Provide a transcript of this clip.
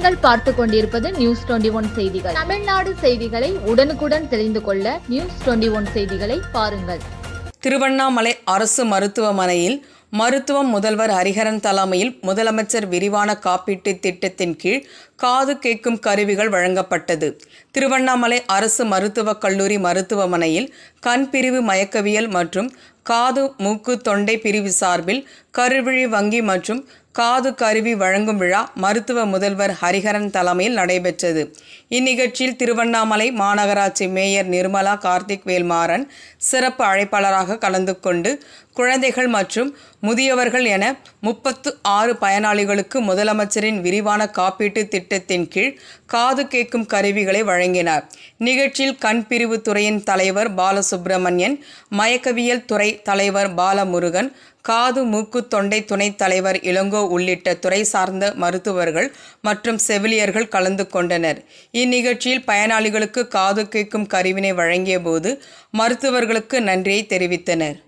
நீங்கள் பார்த்து கொண்டிருப்பது நியூஸ் டுவெண்டி ஒன் செய்திகள். தமிழ்நாடு செய்திகளை உடனுக்குடன் தெரிந்து கொள்ள நியூஸ் டுவெண்டி ஒன் செய்திகளை பாருங்கள். திருவண்ணாமலை அரசு மருத்துவமனையில் மருத்துவம் முதல்வர் ஹரிஹரன் தலைமையில் முதலமைச்சர் விரிவான காப்பீட்டு திட்டத்தின் கீழ் காது கேட்கும் கருவிகள் வழங்கப்பட்டது. திருவண்ணாமலை அரசு மருத்துவக் கல்லூரி மருத்துவமனையில் கண் பிரிவு மயக்கவியல் மற்றும் காது மூக்கு தொண்டை பிரிவு சார்பில் கருவிழி வங்கி மற்றும் காது கருவி வழங்கும் விழா மருத்துவ முதல்வர் ஹரிஹரன் தலைமையில் நடைபெற்றது. இந்நிகழ்ச்சியில் திருவண்ணாமலை மாநகராட்சி மேயர் நிர்மலா கார்த்திக் வேல்மாறன் சிறப்பு அழைப்பாளராக கலந்து கொண்டு குழந்தைகள் மற்றும் முதியவர்கள் என முப்பத்து ஆறு பயனாளிகளுக்கு முதலமைச்சரின் விரிவான காப்பீட்டு திட்டத்தின் கீழ் காது கேட்கும் கருவிகளை வழங்கினார். நிகழ்ச்சியில் கண் பிரிவு துறையின் தலைவர் பாலசுப்பிரமணியன் மயக்கவியல் துறை தலைவர் பாலமுருகன் காது மூக்கு தொண்டை துணைத் தலைவர் இளங்கோ உள்ளிட்ட துறை சார்ந்த மருத்துவர்கள் மற்றும் செவிலியர்கள் கலந்து கொண்டனர். இந்நிகழ்ச்சியில் பயனாளிகளுக்கு காது கேட்கும் கருவினை வழங்கிய போது மருத்துவர்களுக்கு நன்றியை தெரிவித்தனர்.